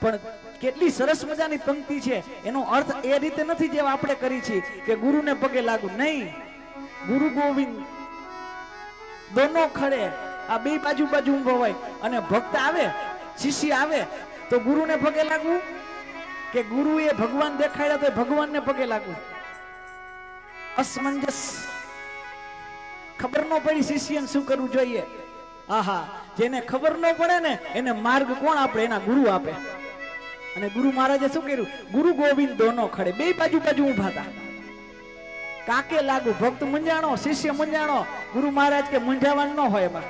પણ કેટલી સરસ મજાની પંક્તિ છે. એનો અર્થ એ રીતે નથી જેવા આપણે કરી છે કે ગુરુને પગે લાગુ. નહીં. ગુરુ ગોવિંદ દોનો ખડે આ બે બાજુ બાજુ ઊભો હોય અને ભક્ત આવે, શિષ્ય આવે, તો ગુરુને પગે લાગવું? કે ગુરુ એ ભગવાન દેખાડ્યા તો ભગવાનને પગે લાગવું? અસમંજસ. ખબર ન પડી શિષ્યને શું કરવું જોઈએ? આહા, જેને ખબર ન પડે ને, એને માર્ગ કોણ આપે? એના ગુરુ આપે. અને ગુરુ મહારાજે શું કર્યું? ગુરુ ગોવિંદ દોનો ખડે. બે બાજુ બાજુ ઊભા હતા. કાકે લાગુ? ભક્ત મુંજાણો શિષ્ય મુંજાણો ગુરુ મહારાજ કે મુંજાવાનું ન હોય એમાં.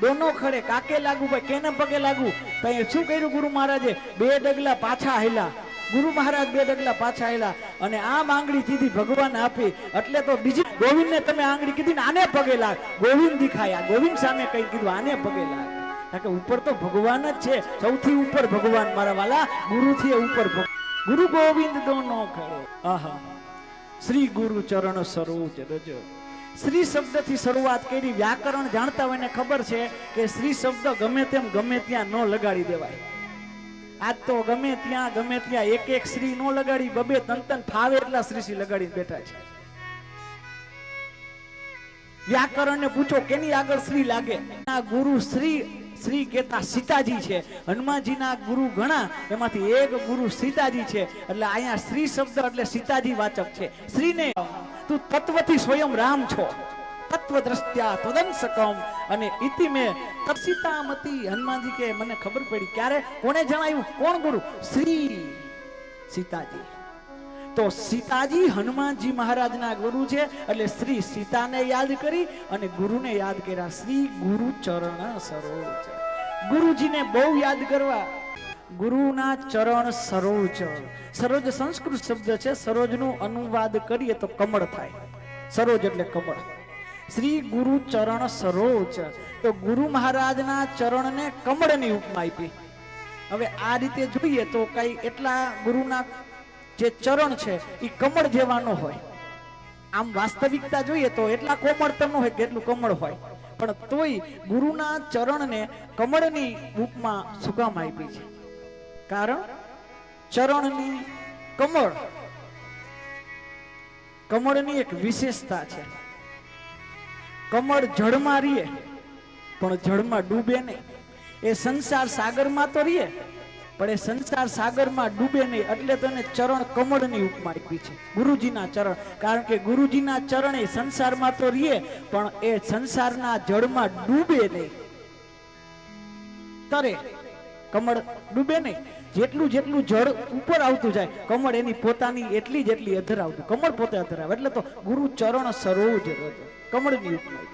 દોનો ખડે. કાકે લાગુ? ભાઈ, કેને પગે લાગુ? ત્યાં શું કર્યું ગુરુ મહારાજે? બે ડગલા પાછા હેલા ગુરુ મહારાજ બે ડગલા પાછા આવેલા અને આમ આંગળી કીધી ભગવાન આપી. એટલે તો બીજી ગોવિંદને તમે આંગળી કીધી ને આને પગે લાગ. ગોવિંદ દેખાયા. ગોવિંદ સામે કઈ કીધું, આને પગે લાગ. કે ઉપર તો ભગવાન જ છે. સૌથી ઉપર ભગવાન મારા વાલા, ગુરુથી ઉપર ગુરુ ગોવિંદ દોનો ખડે આહા. શ્રી ગુરુ ચરણ સરોજ રજ. શ્રી શબ્દથી શરૂઆત કરી, વ્યાકરણ જાણતા હોય ને ખબર છે કે શ્રી શબ્દ ગમે તેમ ગમે ત્યાં ન લગાડી દેવાય. આજ તો ગમે ત્યાં ગમે ત્યાં એક એક શ્રી નો લગાડી, બબે તન તન ફાવે એટલા શ્રી શ્રી લગાડી બેઠા છે. વ્યાકરણને પૂછો, કેની આગળ શ્રી લાગે? આ ગુરુ શ્રી શ્રી કેતા સીતાજી છે. હનુમાનજીના ગુરુ ઘણા, એમાંથી એક ગુરુ સીતાજી છે. એટલે અહીંયા શ્રી શબ્દ એટલે સીતાજી વાચક છે. શ્રીને તું તત્વથી સ્વયં રામ છો. તત્વ દ્રષ્ટ્યા તદંસકમ અને ઇતિ મે તપસીતામતી હનુમાનજી કે, મને ખબર પડી, ક્યારે? કોણે જણાવ્યું? કોણ ગુરુ? શ્રી સીતાજી. તો સીતાજી હનુમાનજી મહારાજના ગુરુ છે એટલે શ્રી સીતાને યાદ કરી અને ગુરુને યાદ કર્યા. શ્રી ગુરુ ચરણ સરોજ ગુરુજીને બહુ યાદ કરવા. ગુરુના ચરણ સરોજ સરોજ સંસ્કૃત શબ્દ છે. સરોજનું અનુવાદ કરીએ તો કમળ થાય. સરોજ એટલે કમળ. શ્રી ગુરુ ચરણ સરોજ તો ગુરુ મહારાજના ચરણને કમળની ઉપમા આપી. હવે આ રીતે જોઈએ તો કઈ એટલા ગુરુના જે ચરણ છે એ કમળ જેવાનો હોય. આમ વાસ્તવિકતા જોઈએ તો એટલા કોમળ તો હોય કેટલું કમળ હોય. પણ તોય ગુરુના ચરણને કમળની રૂપમાં શું આપી છે. કારણ ચરણની કમળ, કમળની એક વિશેષતા છે. કમળ જળમાં રીએ પણ જળમાં ડૂબે નહીં. એ સંસાર સાગરમાં તો રીએ પણ એ સંસાર સાગરમાં ડૂબે નહીં, એટલે તને ચરણ કમળની ઉપમા આપી છે, ગુરુજીના ચરણ કારણ કે ગુરુજીના ચરણ એ સંસારમાં તો રહીએ, પણ એ સંસારના જળમાં ડૂબે નહીં તરે કમળ ડૂબે નહીં, જેટલું જેટલું જળ ઉપર આવતું જાય, કમળ એની પોતાની એટલી જેટલી અધર આવતું કમળ પોતે અધર આવે એટલે તો ગુરુ ચરણ સરોજ રજ. કમળની ઉપમા.